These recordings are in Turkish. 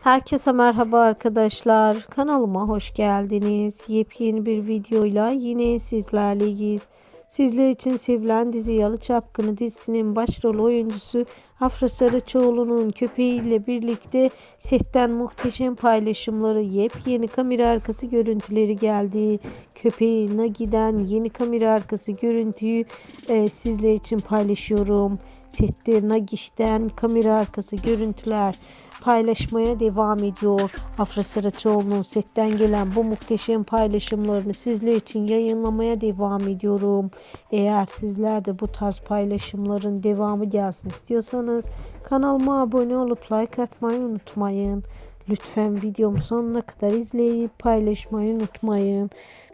Herkese merhaba arkadaşlar. Kanalıma hoş geldiniz. Yepyeni bir videoyla yine sizlerleyiz. Sizler için sevilen dizi Yalı Çapkını dizisinin başrol oyuncusu Afra Saraçoğlu'nun köpeğiyle birlikte setten muhteşem paylaşımları, yepyeni kamera arkası görüntüleri geldi. Köpeğine giden yeni kamera arkası görüntüyü e, sizler için paylaşıyorum. Sette Nagiş'ten kamera arkası görüntüler paylaşmaya devam ediyor. Afra Saraçoğlu'nun setten gelen bu muhteşem paylaşımlarını sizler için yayınlamaya devam ediyorum. Eğer sizler de bu tarz paylaşımların devamı gelsin istiyorsanız kanalıma abone olup like atmayı unutmayın. Lütfen videomu sonuna kadar izleyip paylaşmayı unutmayın.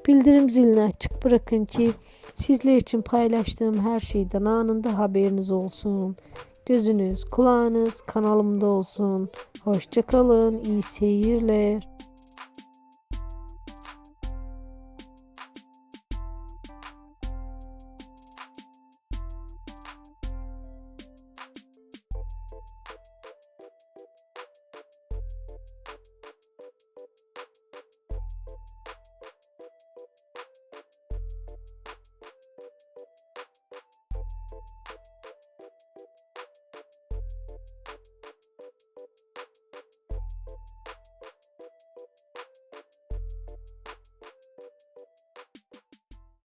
Bildirim zilini açık bırakın ki sizler için paylaştığım her şeyden anında haberiniz olsun. Gözünüz, kulağınız kanalımda olsun. Hoşçakalın, iyi seyirler.